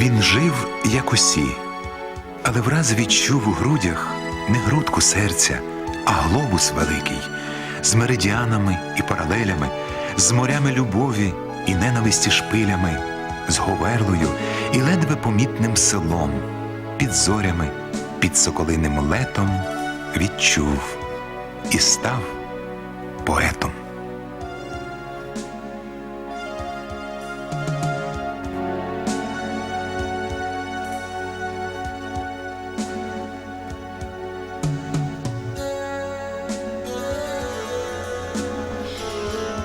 Він жив, як усі, але враз відчув у грудях не грудку серця, а глобус великий, з меридіанами і паралелями, з морями любові і ненависті шпилями, з говерлою і ледве помітним селом, під зорями, під соколиним летом відчув і став поетом.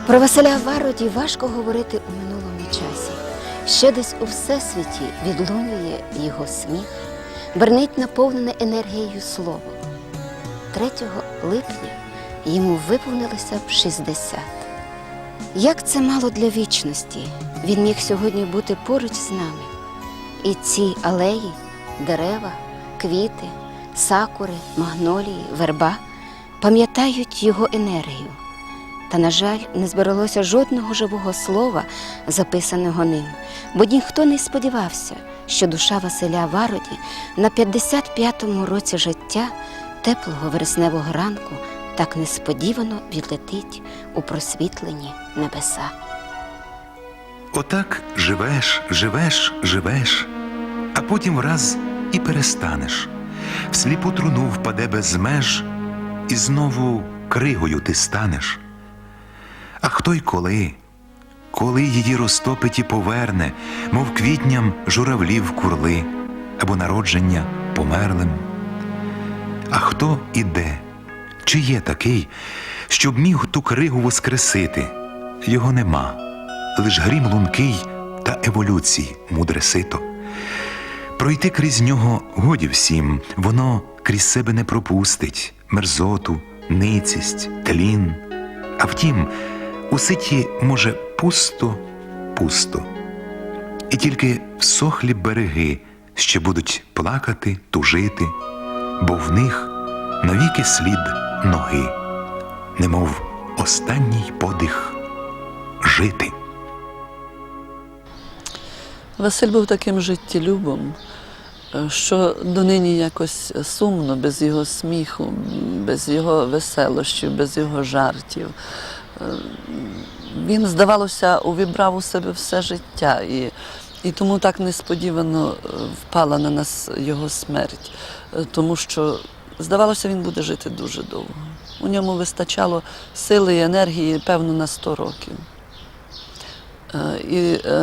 Про Василя Вароді важко говорити у минулому часі. Ще десь у всесвіті відлунює його сміх, бернить наповнене енергією слово. 3 липня йому виповнилося б 60. Як це мало для вічності, він міг сьогодні бути поруч з нами. І ці алеї, дерева, квіти, сакури, магнолії, верба пам'ятають його енергію. Та, на жаль, не збералося жодного живого слова, записаного ним, бо ніхто не сподівався, що душа Василя Вароді на 55-му році життя теплого вересневого ранку так несподівано відлетить у просвітлені небеса. Отак живеш, живеш, живеш, а потім враз і перестанеш. В сліпу труну впаде без меж, і знову кригою ти станеш. Хто й коли, коли її розтопить і поверне, мов квітням журавлів курли, або народження померлим. А хто іде, чи є такий, щоб міг ту кригу воскресити? Його нема, лиш грім лункий та еволюції мудре сито. Пройти крізь нього годі всім, воно крізь себе не пропустить мерзоту, ницість, тлін. А втім, у ситі може пусто, пусто. І тільки всохлі береги ще будуть плакати, тужити, бо в них навіки слід ноги, немов останній подих жити. Василь був таким життєлюбом, е, що донині якось сумно, без його сміху, без його веселощів, без його жартів. Е, Він, здавалося, увібрав у себе все життя, і, і тому так несподівано е, впала на нас його смерть, Е, тому що, здавалося, він буде жити дуже довго. У ньому вистачало сили і енергії, певно, на 100 років. І